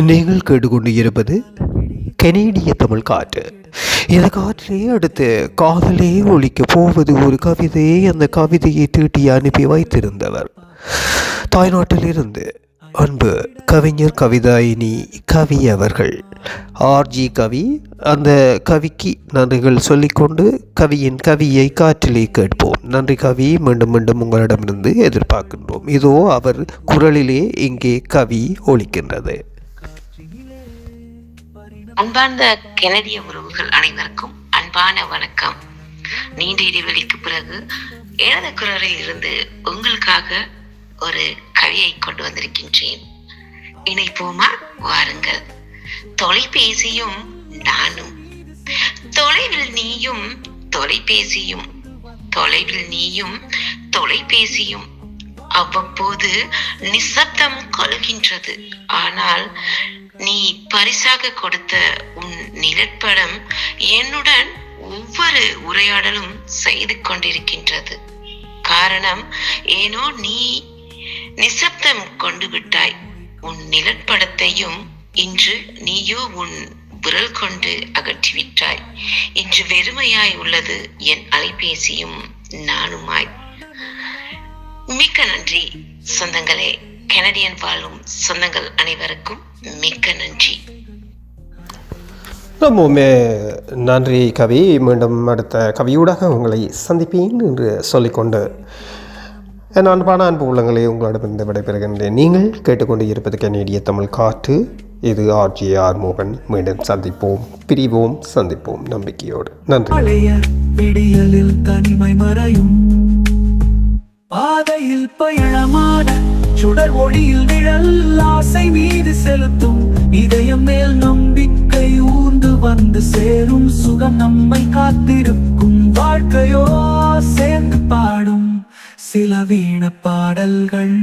நீங்கள் கேட்டுக்கொண்டு இருப்பது கெனேடிய தமிழ் காற்று. இந்த காற்றிலே அடுத்து காதலே ஒழிக்க போவது ஒரு கவிதையை அந்த கவிதையை தீட்டி அனுப்பி வைத்திருந்தவர். தாய்நாட்டிலிருந்து அன்பு கவிஞர் கவிதாயினி கவி அவர்கள். ஆர்ஜி கவி அந்த கவிக்கு நன்றிகள் சொல்லிக்கொண்டு கவியின் கவியை காற்றிலே கேட்போம். நன்றி கவி. மீண்டும் மீண்டும் உங்களிடமிருந்து எதிர்பார்க்கின்றோம். இதோ அவர் குரலிலே இங்கே கவி ஒலிக்கின்றது. அன்பார்ந்த கெனடிய உறவுகள் அனைவருக்கும் அன்பான வணக்கம். நீண்ட இடைவெளிக்கு பிறகு எனது குரலில் இருந்து உங்களுக்காக ஒரு கவியை கொண்டு வந்திருக்கின்றேன். இணைப்போமா? வாருங்கள். தொலைபேசியும் நானும். தொலைவில் நீயும் தொலைபேசியும் தொலைவில் நீயும் தொலைபேசியும் அவ்வப்போது நிசப்தம் கொள்கின்றது. ஆனால் நீ பரிசாக கொடுத்த உன் நிழற்படம் என்னுடன் ஒவ்வொரு உரையாடலும் செய்து கொண்டிருக்கின்றது. காரணம் ஏனோ நீ நிசப்தம் கொண்டு விட்டாய். உன் நிழற்படத்தையும் இன்று நீயோ உன் விரல் கொண்டு அகற்றிவிட்டாய். இன்று வெறுமையாய் உள்ளது என் அலைபேசியும் நானுமாய் மிக்க நன்றி சொந்தங்களே. கெனடியன் வாழும் சொந்தங்கள் அனைவருக்கும் மிக்க நன்றி. ரொம்பவுமே நன்றி கவி. மீண்டும் அடுத்த கவியூடாக உங்களை சந்திப்பேன் என்று சொல்லிக்கொண்டு என் அன்பான அன்பு உள்ளங்களை உங்களிடமிருந்து விடைபெறுகின்றேன். நீங்கள் கேட்டுக்கொண்டு இருப்பது கனேடிய தமிழ் காற்று. இது ஆர்ஜிஆர் மோகன் மீண்டும் சந்திப்போம். பிரிவோம் சந்திப்போம். நம்பிக்கையோடு. நன்றி. விடியலில் தனிமை மறையும். பாதையில் பயணமான சுடர் ஒளியில் நிழல் ஆசை மீது செலுத்தும். இதயம் மேல் நம்பிக்கை ஊர்ந்து வந்து சேரும். சுகம் நம்மை காத்திருக்கும். வாழ்க்கையோ சேர்ந்து பாடும். சில வீண பாடல்கள்.